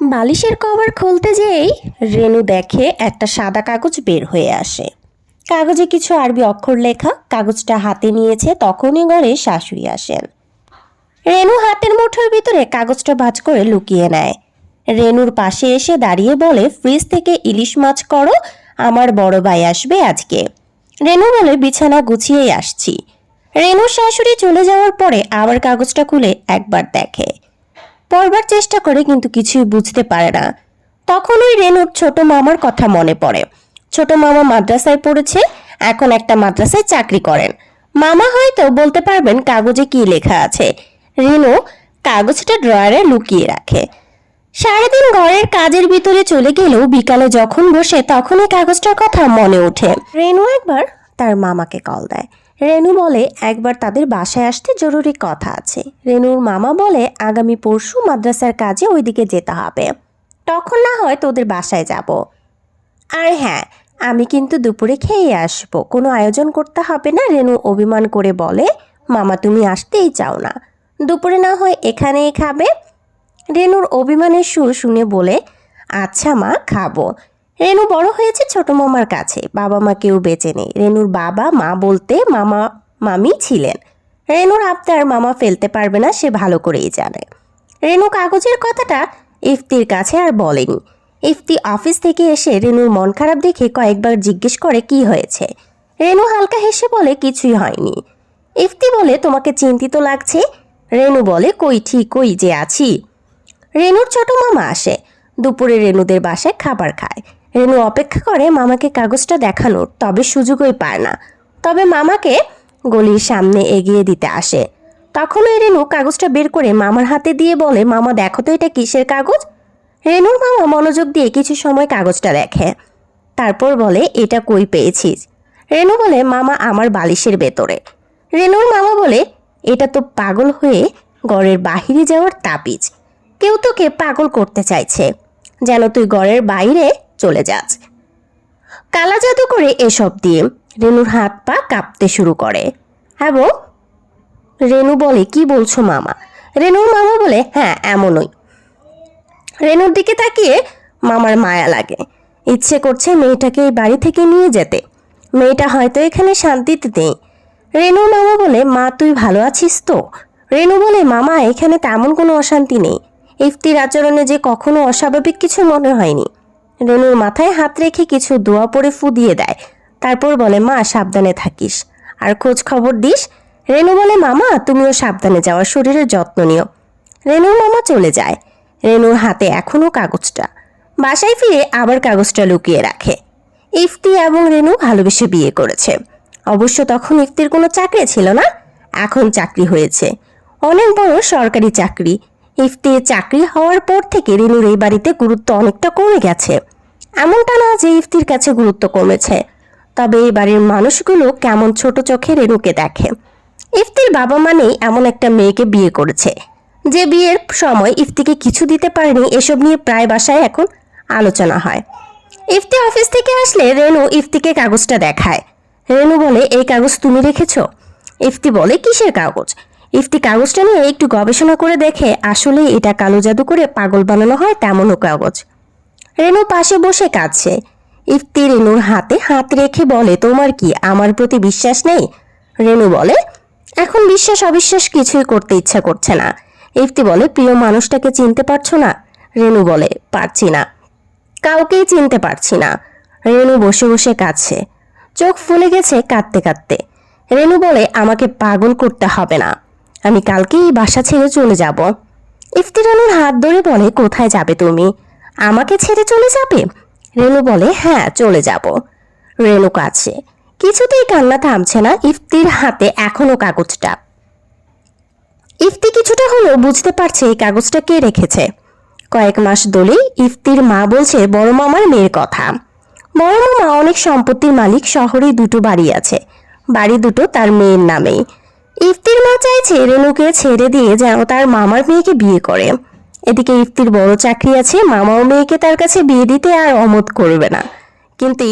বালিশের কভার খুলতে যেই রেনু দেখে একটা সাদা কাগজ বের হয়ে আসে। কাগজে কিছু আরবি অক্ষর লেখা, কাগজটা হাতে নিয়েছে তখনই ঘরে শাশুড়ি আসেন। রেনু হাতের মুঠোর ভিতরে কাগজটা ভাঁজ করে লুকিয়ে নেয়। রেনুর পাশে এসে দাঁড়িয়ে বলে, ফ্রিজ থেকে ইলিশ মাছ করো, আমার বড় ভাই আসবে আজকে। রেনু বলে, বিছানা গুছিয়েই আসছি। রেনুর শাশুড়ি চলে যাওয়ার পরে আবার কাগজটা খুলে একবার দেখে। পড়বার চেষ্টা করে কিন্তু কিছুই বুঝতে পারে না। তখন ওই রেনুর ছোট মামার কথা মনে পড়ে। ছোট মামা মাদ্রাসায় পড়েছে, এখন একটা মাদ্রাসায় চাকরি করেন। মামা হয়তো বলতে পারবেন কাগজে কি লেখা আছে। রেনু কাগজটা ড্রয়ারে লুকিয়ে রাখে। সারাদিন ঘরের কাজের ভিতরে চলে গেলেও বিকালে যখন বসে তখনই কাগজটার কথা মনে ওঠে। রেনু একবার তার মামাকে কল দেয়। রেনু বলে, একবার তাদের বাসায় আসতে জরুরি কথা আছে। রেনুর মামা বলে, আগামী পরশু মাদ্রাসার কাজে ওইদিকে যেতে হবে। তখন না হয় তোদের বাসায় যাব। আর হ্যাঁ আমি কিন্তু দুপুরে খেয়ে আসব। কোনো আয়োজন করতে হবে না, রেনু অভিমান করে বলে, মামা, তুমি আসতেই চাও না। দুপুরে না হয় এখানেই খাবে? রেনুর অভিমানের সুর শুনে বলে আচ্ছা মা, খাব। রেনু বড় হয়েছে ছোট মামার কাছে। বাবা মা কেউ বেঁচে নেই। রেনুর বাবা মা বলতে মামা, মামি ছিলেন। রেনুর আবদার মামা ফেলতে পারবে না, সে ভালো করেই জানে। রেনু কাগজের কথাটা ইফতির কাছে আর বলেনি। ইফতি অফিস থেকে এসে রেনুর মন খারাপ দেখে কয়েকবার জিজ্ঞেস করে কি হয়েছে। রেনু হালকা হেসে বলে, কিছুই হয়নি। ইফতি বলে, তোমাকে চিন্তিত লাগছে? রেনু বলে, কই ঠিক, কই যে আছি? রেনুর ছোট মামা আসে। দুপুরে রেনুদের বাসায় খাবার খায়। রেনু অপেক্ষা করে মামাকে কাগজটা দেখানোর, তবে সুযোগই পায় না। তবে মামাকে গলির সামনে এগিয়ে দিতে আসে। তখন ওই রেনু কাগজটা বের করে মামার হাতে দিয়ে বলে, মামা, দেখো তো এটা কিসের কাগজ? রেনুর মামা মনোযোগ দিয়ে কিছু সময় কাগজটা দেখে। তারপর বলে, এটা কই পেয়েছিস? রেনু বলে, মামা, আমার বালিশের ভেতরে। রেনুর মামা বলে, এটা তো পাগল হয়ে গড়ের বাহিরে যাওয়ার তাবিজ। কেউ তোকে পাগল করতে চাইছে। যেন তুই গড়ের বাইরে চলে যাস কালা জাদু করে এসব দিয়ে রেনুর হাত পা কাঁপতে শুরু করে। এবং রেনু বলে, কি বলছো মামা? রেনুর মামা বলে হ্যাঁ এমনই। রেনুর দিকে তাকিয়ে মামার মায়া লাগে। ইচ্ছে করছে মেয়েটাকে এই বাড়ি থেকে নিয়ে যেতে। মেয়েটা হয়তো এখানে শান্তিতে নেই। রেনুর মামা বলে, মা, তুই ভালো আছিস তো? রেনু বলে, মামা, এখানে তেমন কোনো অশান্তি নেই। ইফতির আচরণে যে কখনো অস্বাভাবিক কিছু মনে হয়নি। রেনুর মাথায় হাত রেখে কিছু দোয়া পরে ফু দিয়ে। দেয় তারপর বলে, মা, সাবধানে থাকিস। আর খোঁজ খবর দিস? রেনু বলে, মামা, তুমিও সাবধানে যাওয়ার শরীরের যত্ন নিও। রেনুর মামা চলে যায়। রেনুর হাতে এখনও কাগজটা। বাসায় ফিরে আবার কাগজটা লুকিয়ে রাখে। ইফতি এবং রেনু ভালোবেসে বিয়ে করেছে। অবশ্য তখন ইফতির কোনো চাকরি ছিল না, এখন চাকরি হয়েছে। অনেক বড় সরকারি চাকরি। ইফতির চাকরি হওয়ার পর থেকে রেনুর এই বাড়িতে গুরুত্ব অনেকটা কমে গেছে। এমনটা না যে ইফতির কাছে গুরুত্ব কমেছে, তবে এই বাড়ির মানুষগুলো কেমন ছোট চোখে রেনুকে দেখে। ইফতির বাবা মানেই এমন একটা মেয়েকে বিয়ে করেছে। যে বিয়ের সময় ইফতিকে কিছু দিতে পারেনি, এসব নিয়ে প্রায় বাসায় এখন আলোচনা হয়। ইফতি অফিস থেকে আসলে রেনু ইফতিকে কাগজটা দেখায়। রেনু বলে, এই কাগজ তুমি রেখেছ? ইফতি বলে, কিসের কাগজ? ইফতি কাগজটা নিয়ে একটু গবেষণা করে দেখে আসলে এটা কালো জাদু করে পাগল বানানো হয় তেমনও কাগজ। রেনু পাশে বসে কাঁদছে। ইফতি রেনুর হাতে হাত রেখে বলে, তোমার কি আমার প্রতি বিশ্বাস নেই? রেনু বলে, এখন বিশ্বাস, অবিশ্বাস কিছুই করতে ইচ্ছা করছে না। ইফতি বলে, প্রিয় মানুষটাকে চিনতে পারছ না? রেনু বলে, পারছি না। কাউকেই চিনতে পারছি না। রেনু বসে বসে কাঁদছে। চোখ ফুলে গেছে কাঁদতে কাঁদতে। রেনু বলে, আমাকে পাগল করতে হবে না। আমি কালকেই বাসা ছেড়ে চলে যাব। ইফতি রেনুর হাত ধরে বলে, কোথায় যাবে তুমি? আমাকে ছেড়ে চলে যাবে? রেনু বলে হ্যাঁ চলে যাব। রেনু কাছে কিছুতেই কান্না থামছে না ইফতির হাতে এখনও কাগজটা। ইফতি কিছুটা হলেও বুঝতে পারছে এই কাগজটা কে রেখেছে। কয়েক মাস দলেই ইফতির মা বলছে, বড় মামার মেয়ের কথা। বড় মামা অনেক সম্পত্তির মালিক, শহরে দুটো বাড়ি আছে। বাড়ি দুটো তার মেয়ের নামেই। ইফতির মা চাইছে রেনুকে ছেড়ে দিয়ে যেন তার মামার মেয়েকে বিয়ে করে। এদিকে ইফতির বড় চাকরি আছে মামা ও মেয়েকে তার কাছে বিয়ে দিতে আর অমত করবে না। কিন্তু